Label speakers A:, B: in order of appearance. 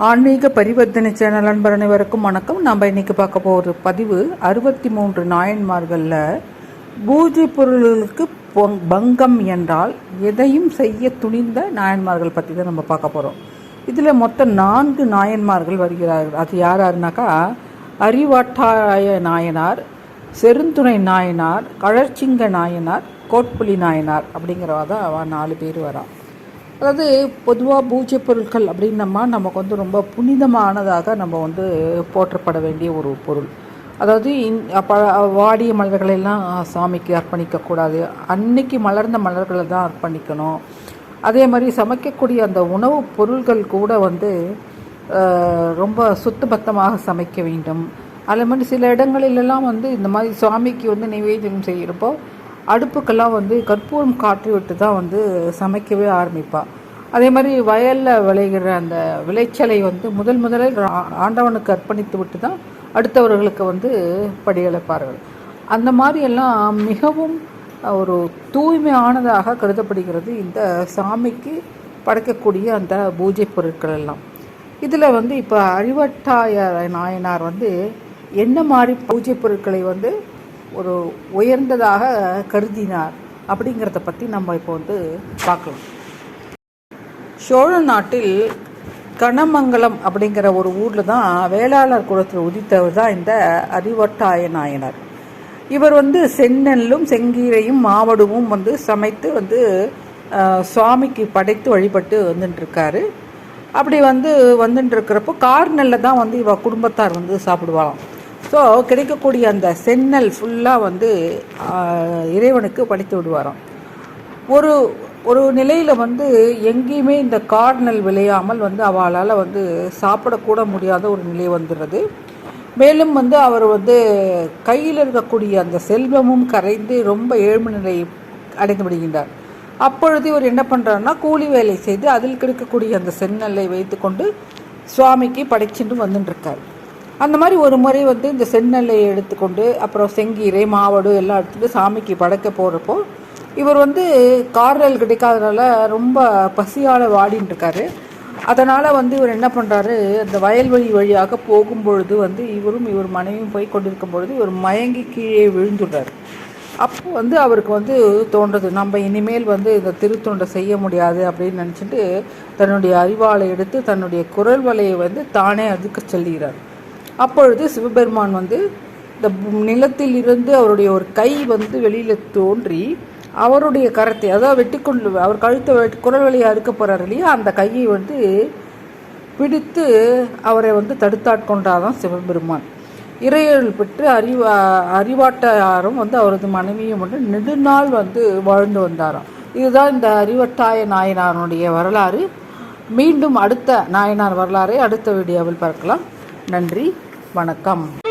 A: ஆன்மீக பரிவர்த்தனை சேனல் நண்பர் அனைவருக்கும் வணக்கம். நம்ம இன்னைக்கு பார்க்க போகிற பதிவு அறுபத்தி மூன்று நாயன்மார்களில் பூஜை பொருள்களுக்கு பொங்- பங்கம் என்றால் எதையும் செய்ய துணிந்த நாயன்மார்கள் பற்றி தான் நம்ம பார்க்க போகிறோம் இதில் மொத்தம் நான்கு நாயன்மார்கள் வருகிறார்கள். அது யார் யாருனாக்கா? அறிவாட்டாய நாயனார் செருந்துணை நாயனார் கழற்சிங்க நாயனார் கோட்புலி நாயனார் அப்படிங்கிறவா தான் நாலு பேர் வரான் அதாவது பொதுவாக பூஜை பொருட்கள் அப்படின்னம்மா நமக்கு வந்து ரொம்ப புனிதமானதாக நம்ம வந்து போற்றப்பட வேண்டிய ஒரு பொருள். அதாவது இந் அப்ப வாடிய மலர்களெல்லாம் சாமிக்கு அர்ப்பணிக்கக்கூடாது அன்னைக்கு மலர்ந்த மலர்களை தான் அர்ப்பணிக்கணும். அதே மாதிரி சமைக்கக்கூடிய அந்த உணவுப் பொருள்கள் கூட வந்து ரொம்ப சுத்தபத்தமாக சமைக்க வேண்டும். அதே மாதிரி சில இடங்களிலெல்லாம் வந்து இந்த மாதிரி சுவாமிக்கு வந்து நிவேதனம் செய்கிறப்போ அடுப்புக்கெல்லாம் வந்து கற்பூரம் காற்றி விட்டு தான் வந்து சமைக்கவே ஆரம்பிப்பாள் அதே மாதிரி வயலில் விளைகிற அந்த விளைச்சலை வந்து முதல் முதலில் ஆண்டவனுக்கு அர்ப்பணித்து விட்டு தான் அடுத்தவர்களுக்கு வந்து படியளிப்பார்கள் அந்த மாதிரியெல்லாம் மிகவும் ஒரு தூய்மையானதாக கருதப்படுகிறது இந்த சாமிக்கு படைக்கக்கூடிய அந்த பூஜை பொருட்கள் எல்லாம். இதில் வந்து இப்போ அழிவட்டாய நாயனார் வந்து என்ன மாதிரி பூஜை பொருட்களை வந்து ஒரு உயர்ந்ததாக கருதினார் அப்படிங்கிறத பற்றி நம்ம இப்போ வந்து பார்க்கலாம். சோழ நாட்டில் கனமங்கலம் அப்படிங்கிற ஒரு ஊரில் தான் வேளாளர் குலத்தில் உதித்தவர் தான் இந்த அறிவட்டாய நாயனார். இவர் வந்து செந்நெல்லும் செங்கீரையும் மாவடுவும் வந்து சமைத்து வந்து சுவாமிக்கு படைத்து வழிபட்டு வந்துட்டுருக்காரு அப்படி வந்து வந்துட்டுருக்கிறப்போ கார் நெல்லை தான் வந்து இவ குடும்பத்தார் வந்து சாப்பிடுவாராம் ஸோ கிடைக்கக்கூடிய அந்த செந்நெல் ஃபுல்லாக வந்து இறைவனுக்கு படைத்து விடுவாராம். ஒரு ஒரு நிலையில் வந்து எங்கேயுமே இந்த கார்னல் விளையாமல் வந்து அவளால் வந்து சாப்பிடக்கூட முடியாத ஒரு நிலை வந்துடுறது. மேலும் வந்து அவர் வந்து கையில் இருக்கக்கூடிய அந்த செல்வமும் கரைந்து ரொம்ப ஏழ்மை நிலை அடைந்து விடுகின்றார். அப்பொழுது இவர் என்ன பண்ணுறாருன்னா கூலி வேலை செய்து அதில் கிடைக்கக்கூடிய அந்த செந்நெல்லை வைத்துக்கொண்டு சுவாமிக்கு படைச்சிட்டு வந்துட்டுருக்கார் அந்த மாதிரி ஒரு முறை வந்து இந்த செந்நெல்லை எடுத்துக்கொண்டு அப்புறம் செங்கீரை மாவடு எல்லாம் எடுத்துகிட்டு சாமிக்கு படைக்க போகிறப்போ இவர் வந்து கார்னல் கிடைக்காதனால ரொம்ப பசியால் வாடின்னு இருக்காரு அதனால் வந்து இவர் என்ன பண்ணுறாரு அந்த வயல்வெளி வழியாக போகும்பொழுது வந்து இவரும் இவர் மனைவியும் போய் கொண்டிருக்கும் பொழுது இவர் மயங்கி கீழே விழுந்துடுறார். அப்போ வந்து அவருக்கு வந்து தோன்றது நம்ம இனிமேல் வந்து இந்த திருத்தொண்டை செய்ய முடியாது அப்படின்னு நினச்சிட்டு தன்னுடைய அறிவாளை எடுத்து தன்னுடைய குரல் வலையை வந்து தானே அதுக்கு செல்கிறார் அப்பொழுது சிவபெருமான் வந்து இந்த நிலத்தில் இருந்து அவருடைய ஒரு கை வந்து வெளியில் தோன்றி அவருடைய கரத்தை அதாவது வெட்டிக்கொண்டு அவர் கழுத்தை வெட்டி குரல் வழியை அறுக்க போகிறார் இல்லையா? அந்த கையை வந்து பிடித்து அவரை வந்து தடுத்தாட்கொண்டாதான் சிவபெருமான். இறையல் பெற்று அறிவா அறிவாட்டாரும் வந்து அவரது மனைவியும் வந்து நெடுநாள் வந்து வாழ்ந்து வந்தாராம். இதுதான் இந்த அறிவட்டாய நாயனாருடைய வரலாறு. மீண்டும் அடுத்த நாயனார் வரலாறை அடுத்த வீடியோவில் பார்க்கலாம். நன்றி வணக்கம்.